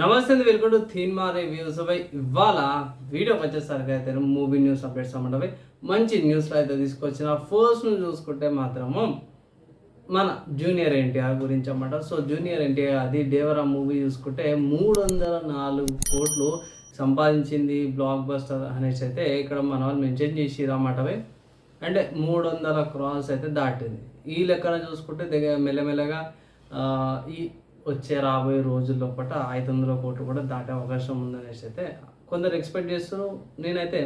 నమస్తే welcome to థీన్మా reviews అవి ఇవాళ వీడియో వచ్చేసరికి అయితే మూవీ న్యూస్ అప్డేట్స్ అన్నమాట మంచి న్యూస్లో అయితే తీసుకొచ్చిన. ఫస్ట్ చూసుకుంటే మాత్రము మన జూనియర్ ఎన్టీఆర్ గురించి అన్నమాట. సో జూనియర్ ఎన్టీఆర్ అది దేవరా మూవీ చూసుకుంటే మూడు వందల నాలుగు కోట్లు సంపాదించింది బ్లాక్ బస్టర్ అనేసి అయితే ఇక్కడ మన వాళ్ళు మెన్షన్ చేసిరు అన్నమాట. అంటే మూడు వందల క్రాస్ అయితే దాటింది. ఈ లెక్కన చూసుకుంటే దగ్గర మెల్లమెల్లగా ఈ వచ్చే రాబోయే రోజుల్లో పట ఐదు వందల కోట్లు కూడా దాటే అవకాశం ఉందనేసి అయితే కొందరు ఎక్స్పెక్ట్ చేస్తారు నేనైతే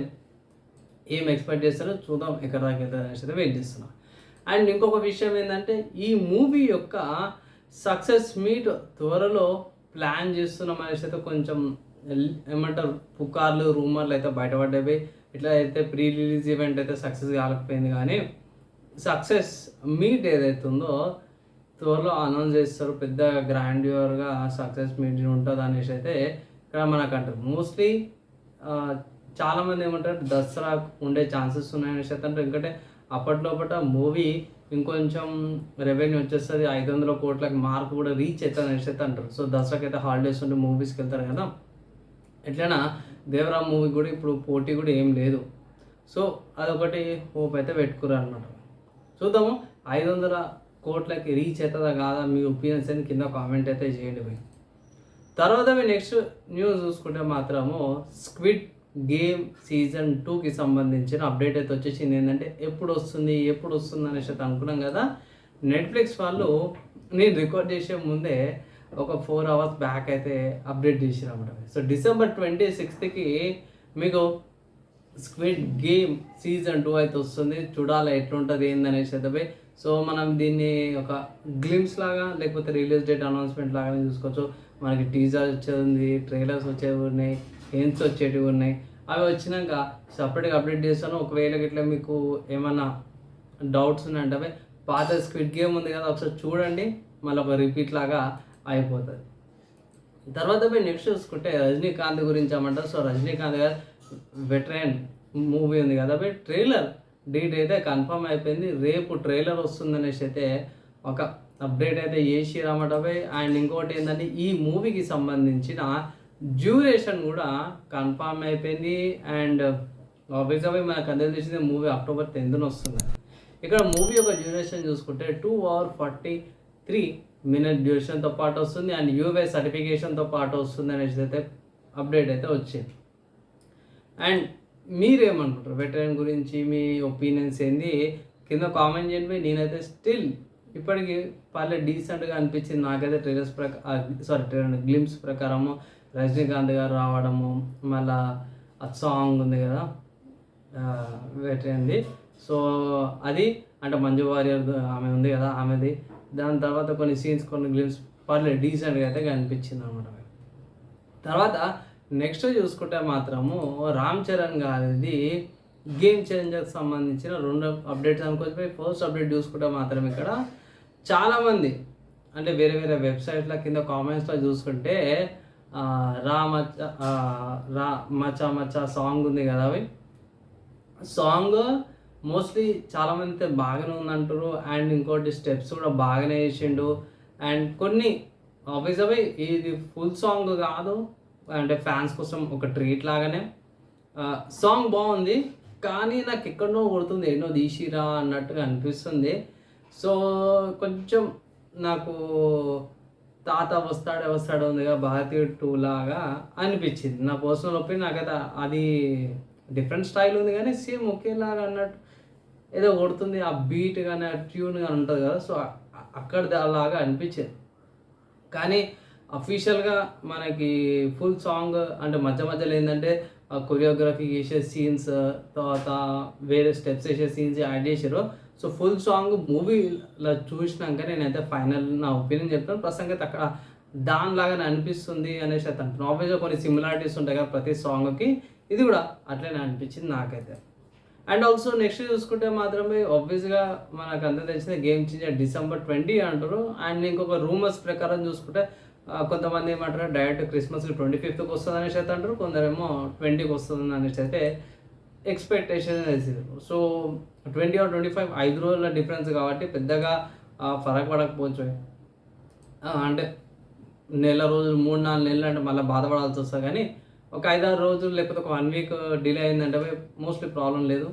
ఏం ఎక్స్పెక్ట్ చేస్తారో చూద్దాం ఎక్కడ దాకా వెళ్తుంది అనేసి అయితే వెయిట్ చేస్తున్నా. అండ్ ఇంకొక విషయం ఏంటంటే ఈ మూవీ యొక్క సక్సెస్ మీట్ త్వరలో ప్లాన్ చేస్తున్నాం అనేసి అయితే కొంచెం ఏమంటారు పుకార్లు రూమర్లు అయితే బయటపడ్డాయి. ఇట్లా అయితే ప్రీ రిలీజ్ ఈవెంట్ అయితే సక్సెస్ కాలేకపోయింది కానీ సక్సెస్ మీట్ ఏదైతే ఉందో త్వరలో అనౌన్స్ చేస్తారు పెద్ద గ్రాండ్యూర్గా సక్సెస్ మీటింగ్ ఉంటుంది అనేసి అయితే ఇక్కడ మనకు అంటారు. మోస్ట్లీ చాలామంది ఏమంటారు దసరా ఉండే ఛాన్సెస్ ఉన్నాయనేసి అయితే అంటారు. ఎందుకంటే అప్పట్లోపట మూవీ ఇంకొంచెం రెవెన్యూ వచ్చేస్తుంది ఐదు వందల కోట్లకి మార్క్ కూడా రీచ్ అవుతుంది అనేసి అయితే అంటారు. సో దసరాకి అయితే హాలిడేస్ ఉంటే మూవీస్కి వెళ్తారు కదా. ఎట్లైనా దేవరా మూవీ కూడా ఇప్పుడు పోటీ కూడా ఏం లేదు. సో అదొకటి హోప్ అయితే పెట్టుకున్నారు అనమాట చూద్దాము ఐదు వందల కోట్లకి రీచ్ అవుతుందా కాదా మీ ఒపీనియన్స్ అని కింద కామెంట్ అయితే చేయండి పోయి తర్వాత మీ నెక్స్ట్ న్యూస్ చూసుకుంటే మాత్రము స్క్విడ్ గేమ్ సీజన్ టూకి సంబంధించిన అప్డేట్ అయితే వచ్చేసింది. ఏంటంటే ఎప్పుడు వస్తుంది ఎప్పుడు వస్తుంది అనేసి అయితే అనుకున్నాం కదా. నెట్ఫ్లిక్స్ వాళ్ళు నేను రికార్డ్ చేసే ముందే ఒక ఫోర్ అవర్స్ బ్యాక్ అయితే అప్డేట్ చేసిన సో డిసెంబర్ ట్వంటీ సిక్స్త్కి మీకు స్క్విడ్ గేమ్ సీజన్ టూ అయితే వస్తుంది. చూడాలి ఎట్లుంటుంది ఏందనేసి అయితే పోయి సో మనం దీన్ని ఒక గ్లిమ్స్ లాగా లేకపోతే రిలీజ్ డేట్ అనౌన్స్మెంట్ లాగానే చూసుకోవచ్చు. మనకి టీజర్స్ వచ్చేది ఉంది ట్రైలర్స్ వచ్చేవి ఉన్నాయి హెన్స్ వచ్చేటివి ఉన్నాయి. అవి వచ్చినాక సపరేట్గా అప్డేట్ చేస్తాను. ఒకవేళ ఇట్లా మీకు ఏమన్నా డౌట్స్ ఉన్నాయంటే అవి. పాత స్క్విడ్ గేమ్ ఉంది కదా ఒకసారి చూడండి. మళ్ళీ ఒక రిపీట్ లాగా అయిపోతుంది. తర్వాత పోయి నెక్స్ట్ చూసుకుంటే రజనీకాంత్ గురించి అమ్మంటారు సో రజనీకాంత్ గారు వెటరన్ మూవీ ఉంది కదా పోయి ట్రైలర్ డేట్ అయితే కన్ఫర్మ్ అయిపోయింది. రేపు ట్రైలర్ వస్తుందనేసి అయితే ఒక అప్డేట్ అయితే ఏసీ పోయి అండ్ ఇంకోటి ఏంటంటే ఈ మూవీకి సంబంధించిన డ్యూరేషన్ కూడా కన్ఫామ్ అయిపోయింది. అండ్ ఆబ్వియస్గా మనకు అందరూ తెలిసింది మూవీ అక్టోబర్ టెన్త్న వస్తుంది. ఇక్కడ మూవీ యొక్క డ్యూరేషన్ చూసుకుంటే two hour forty three minute డ్యూరేషన్తో పాటు వస్తుంది. అండ్ యూఏ సర్టిఫికేషన్తో పాటు వస్తుంది అనేసి అయితే అప్డేట్ అయితే వచ్చింది. అండ్ మీరేమనుకుంటారు వెటరన్ గురించి మీ ఒపీనియన్స్ ఏంది? కింద కామెంట్ చేయండి నేనైతే స్టిల్ ఇప్పటికి పర్లేదు డీసెంట్గా అనిపించింది నాకైతే ట్రైలర్స్ ప్రకారం సారీ ట్రైలర్ గ్లిమ్స్ ప్రకారము రజనీకాంత్ గారు రావడము మళ్ళా ఆ సాంగ్ ఉంది కదా వెటరంది సో అది అంటే మంజు వారియర్ ఆమె ఉంది కదా ఆమెది. దాని తర్వాత కొన్ని సీన్స్ కొన్ని గ్లిమ్స్ పర్లేదు డీసెంట్గా అయితే కనిపించింది అనమాట తర్వాత నెక్స్ట్ చూసుకుంటే మాత్రము రామ్ చరణ్ గారిది గేమ్ చేంజర్కి సంబంధించిన రెండు అప్డేట్స్ అనుకోవచ్చు ఫస్ట్ అప్డేట్ చూసుకుంటే మాత్రం ఇక్కడ చాలామంది అంటే వేరే వేరే వెబ్సైట్ల కింద కామెంట్స్లో చూసుకుంటే రా మచ్చ రా మచ్చ మచ్చ సాంగ్ ఉంది కదా అవి. సాంగ్ మోస్ట్లీ చాలామంది అయితే బాగానే ఉందంటారు. అండ్ ఇంకోటి స్టెప్స్ కూడా బాగానే వేసిండు. అండ్ కొన్ని ఆబ్వియస్ అవి ఇది ఫుల్ సాంగ్ కాదు. అంటే ఫ్యాన్స్ కోసం ఒక ట్రీట్ లాగానే. సాంగ్ బాగుంది కానీ నాకు ఎక్కడనో కొడుతుంది ఎన్నో తీసిరా అన్నట్టుగా అనిపిస్తుంది. సో కొంచెం నాకు తాత వస్తాడే వస్తాడే ఉందిగా భారతీయ టూ లాగా అనిపించింది. నా పర్సనల్ ఒపీనియన్ నాకైతే అది డిఫరెంట్ స్టైల్ ఉంది కానీ సేమ్ ఒకేలాగా అన్నట్టు ఏదో కొడుతుంది ఆ బీట్ కానీ ఆ ట్యూన్ కానీ ఉంటుంది కదా సో అక్కడ అలాగా అనిపించింది. కానీ అఫీషియల్గా మనకి ఫుల్ సాంగ్ అంటే మధ్య మధ్యలో ఏంటంటే కొరియోగ్రఫీ చేసే సీన్స్ తర్వాత వేరే స్టెప్స్ వేసే సీన్స్ యాడ్ చేశారు. సో ఫుల్ సాంగ్ మూవీలో చూసినాక నేనైతే ఫైనల్ నా ఒపీనియన్ చెప్తాను. ప్రస్తుతం అక్కడ దానిలాగానే అనిపిస్తుంది అనేసి అతను అంటున్నాను ఆబ్వియస్గా కొన్ని సిమిలారిటీస్ ఉంటాయి కదా ప్రతి సాంగ్కి ఇది కూడా అట్లనే అనిపించింది నాకైతే. అండ్ ఆల్సో నెక్స్ట్ చూసుకుంటే మాత్రమే ఆబ్వియస్గా మనకు అంత తెలిసిన గేమ్ చేంజర్ డిసెంబర్ ట్వంటీ అంటారు. అండ్ ఇంకొక రూమర్స్ ప్రకారం చూసుకుంటే కొంతమంది ఏమంటారు డైరెక్ట్ క్రిస్మస్ ట్వంటీ ఫిఫ్త్కి వస్తుంది అనేసి అయితే అంటారు కొందరేమో ట్వంటీకి వస్తుంది అనేసి అయితే ఎక్స్పెక్టేషన్ వేసారు so twenty or twenty five ఐదు రోజుల డిఫరెన్స్ కాబట్టి పెద్దగా ఫరక్ పడకపోవచ్చు. అంటే నెల రోజులు మూడు నాలుగు నెలలు అంటే మళ్ళీ బాధపడాల్సి వస్తుంది కానీ ఒక ఐదారు రోజులు లేకపోతే ఒక వన్ వీక్ డిలే అయిందంటే మోస్ట్లీ ప్రాబ్లం లేదు.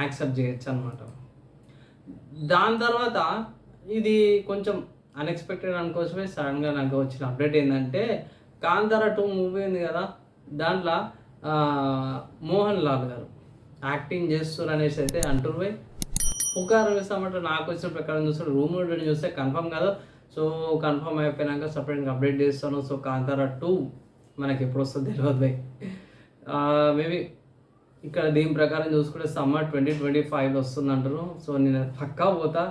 యాక్సెప్ట్ చేయొచ్చు అనమాట దాని తర్వాత ఇది కొంచెం అన్ఎక్స్పెక్టెడ్ అనుకోసమే సడన్గా నాకు వచ్చిన అప్డేట్ ఏంటంటే కాంతార టూ మూవీ ఉంది కదా దాంట్లో మోహన్ లాల్ గారు యాక్టింగ్ చేస్తారు అనేసి అయితే అంటారు పోయి పుకారు వేస్తామంటే నాకు వచ్చిన ప్రకారం చూస్తే రూమ్ చూస్తే కన్ఫర్మ్ కాదు. సో కన్ఫర్మ్ అయిపోయినాక సపరేట్గా అప్డేట్ చేస్తాను. సో కాంతార టూ మనకి ఎప్పుడు వస్తుంది తెలియదు బై మేబీ ఇక్కడ దీని ప్రకారం చూసుకుంటే సమ్మర్ ట్వంటీ ట్వంటీ ఫైవ్లో వస్తుంది అంటారు సో నేను పక్కా పోతా.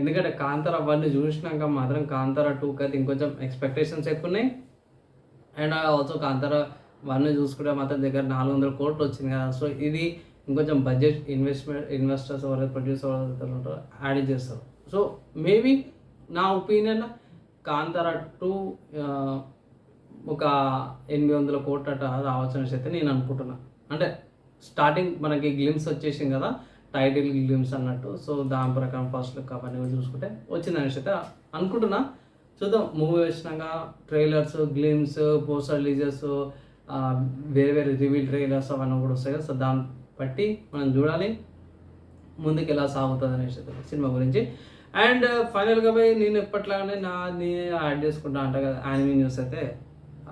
ఎందుకంటే కాంతార వన్ చూసినాక మాత్రం కాంతార టూకి అయితే ఇంకొంచెం ఎక్స్పెక్టేషన్స్ ఎక్కువ ఉన్నాయి. అండ్ ఆల్సో కాంతార వన్ చూసుకుంటే మాత్రం దగ్గర నాలుగు వందల కోట్లు వచ్చింది కదా. సో ఇది ఇంకొంచెం బడ్జెట్ ఇన్వెస్ట్మెంట్ ఇన్వెస్టర్స్ ఎవరైతే ప్రొడ్యూసర్ ఎవరైతే ఉంటారో యాడ్ చేస్తారు. సో మేబీ నా ఒపీనియన్ కాంతార టూ ఒక ఎనిమిది వందల కోట్ల రావచ్చు అనేసి అయితే నేను అనుకుంటున్నాను అంటే స్టార్టింగ్ మనకి గ్లిమ్స్ వచ్చేసింది కదా. టైటిల్ గ్లిమ్స్ అన్నట్టు. సో దాని ప్రకారం ఫస్ట్ లుక్ అవన్నీ చూసుకుంటే వచ్చింది అనేసి అయితే. అనుకుంటున్నా. చూద్దాం. మూవీ వచ్చినాక ట్రైలర్స్ గ్లిమ్స్ పోస్టర్ రిలీజెస్ వేరే వేరే రివీల్ ట్రైలర్స్ అవన్నీ కూడా వస్తాయి కదా. సో దాన్ని బట్టి మనం చూడాలి. ముందుకు ఎలా సాగుతుంది అనేసి సినిమా గురించి. అండ్ uh, ఫైనల్గా పోయి నేను ఎప్పట్లాగానే నా నేను యాడ్ చేసుకుంటా అంట కదా. యానిమీ న్యూస్ అయితే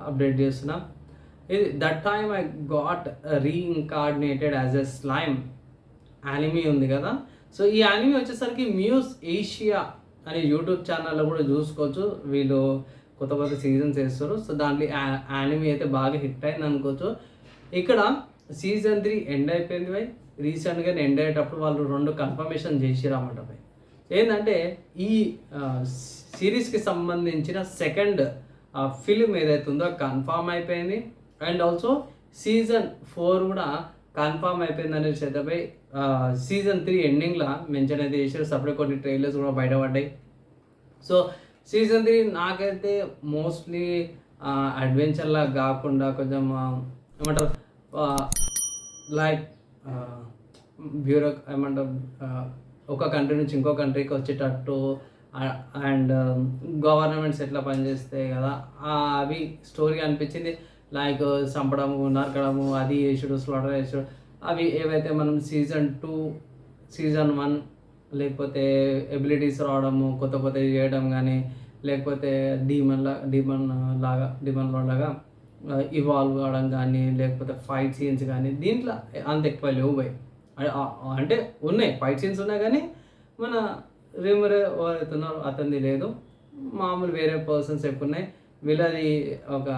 అప్డేట్ చేస్తున్నా. ఇది that time I got reincarnated as a slime anime ఉంది కదా. సో ఈ యానిమీ వచ్చేసరికి మ్యూస్ ఏషియా అనే యూట్యూబ్ ఛానల్లో కూడా చూసుకోవచ్చు. వీళ్ళు కొత్త కొత్త సీజన్స్ వేస్తారు. సో దాంట్లో యానిమీ అయితే బాగా హిట్ అయింది అనుకోవచ్చు. ఇక్కడ సీజన్ త్రీ ఎండ్ అయిపోయింది బై. రీసెంట్గా ఎండ్ అయ్యేటప్పుడు వాళ్ళు రెండు కన్ఫర్మేషన్ చేసిరన్నమాట బై. ఏంటంటే ఈ సిరీస్కి సంబంధించిన సెకండ్ ఫిలిం ఏదైతే ఉందో కన్ఫామ్ అయిపోయింది. అండ్ ఆల్సో సీజన్ ఫోర్ కూడా కన్ఫామ్ అయిపోయింది అనేది చేతపై సీజన్ త్రీ ఎండింగ్లో మెన్షన్ అయితే చేశారు. సపరేట్ కొన్ని ట్రైలర్స్ కూడా బయటపడ్డాయి సో సీజన్ త్రీ నాకైతే మోస్ట్లీ అడ్వెంచర్లా కాకుండా కొంచెం ఏమంటారు లైక్ బ్యూరో ఏమంటారు ఒక కంట్రీ నుంచి ఇంకో కంట్రీకి వచ్చేటట్టు అండ్ గవర్నమెంట్స్ ఎట్లా పనిచేస్తాయి కదా అవి స్టోరీ అనిపించింది. లైక్ చంపడము నరకడము అది వేసుడు స్లాటర్ వేసుడు అవి ఏవైతే మనం సీజన్ టూ సీజన్ వన్ లేకపోతే ఎబిలిటీస్ రావడము కొత్త కొత్తవి చేయడం కానీ లేకపోతే డీమన్ లా డీమన్ లాగా డీమన్ లాగా ఇవాల్వ్ కావడం కానీ లేకపోతే ఫైట్ సీన్స్ కానీ దీంట్లో అంత ఎక్కువ లేవు పోయి అంటే ఉన్నాయి ఫైట్ సీన్స్ ఉన్నాయి కానీ మన రిమరే ఎవరైతే అతనిది లేదు. మామూలు వేరే పర్సన్స్ ఎక్కువ ఉన్నాయి. వీళ్ళది ఒక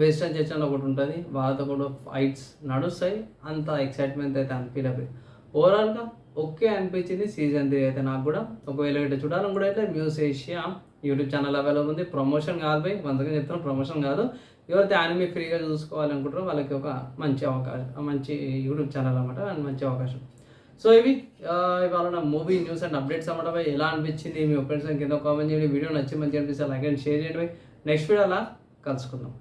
వెస్టర్న్ చర్చ్ ఒకటి ఉంటుంది. వాళ్ళతో కూడా ఫైట్స్ నడుస్తాయి. అంత ఎక్సైట్మెంట్ అయితే అనిపించలేదు ఓవరాల్గా ఓకే అనిపించింది సీజన్ త్రీ అయితే నాకు కూడా. ఒకవేళ ఇటు చూడాలని కూడా అయితే Muse Asia YouTube channel available ఉంది. ప్రమోషన్ కాదు పోయి వందగా చెప్తాను ప్రమోషన్ కాదు. ఎవరైతే యానిమే ఫ్రీగా చూసుకోవాలనుకుంటారో వాళ్ళకి ఒక మంచి అవకాశం మంచి యూట్యూబ్ ఛానల్ అనమాట అండ్ మంచి అవకాశం. సో ఇవి ఇవాళ నా మూవీ న్యూస్ అండ్ అప్డేట్స్ అనమాట ఎలా అనిపించింది మీ ఒపీనియన్ కింద కామెంట్ చేయండి. వీడియో నచ్చి మంచి అనిపిస్తే లైక్ అండ్ షేర్ చేయండి నెక్స్ట్ వీడియో అలా కలుసుకుందాం.